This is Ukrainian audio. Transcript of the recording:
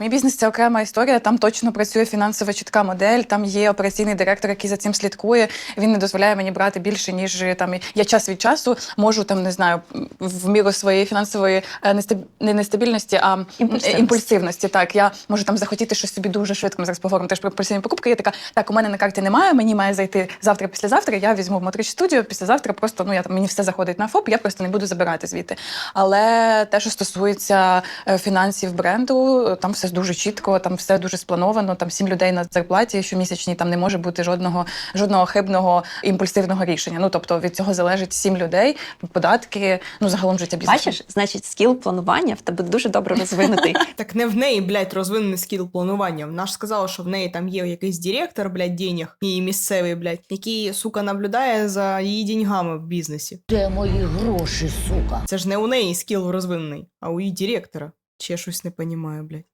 Мій бізнес це окрема історія. Там точно працює фінансова чітка модель. Там є операційний директор, який за цим слідкує. Він не дозволяє мені брати більше, ніж там я час від часу можу там не знаю в міру своєї фінансової е, нестаб- не нестабільності, а Імпульсивності. імпульсивності. Так, я можу там захотіти щось собі дуже швидко. Ми зараз поговоримо теж про імпульсивні покупки. Я така, так, у мене на карті немає, мені має зайти завтра, післязавтра. Я візьму в Мотрич студію. Післязавтра просто ну я там мені все заходить на ФОП, я просто не буду забирати звідти. Але те, що стосується е, фінансів бренду, там все дуже чітко, там все дуже сплановано. Там сім людей на зарплаті щомісячній, там не може бути жодного жодного хибного імпульсивного рішення. Ну тобто від цього залежить сім людей, податки, ну загалом життя бізнесу. Бачиш, значить, скіл планування в тебе дуже добре розвинутий. Так не в неї, блядь, розвинений скіл планування. Вона ж сказала, що в неї там є якийсь директор, блядь, денег, її місцевий, блядь, який, сука, наблюдає за її деньгами в бізнесі. Де мої гроші, сука? Це ж не у неї скіл розвинений, а у її директора. Чи я щось не понімаю, блядь.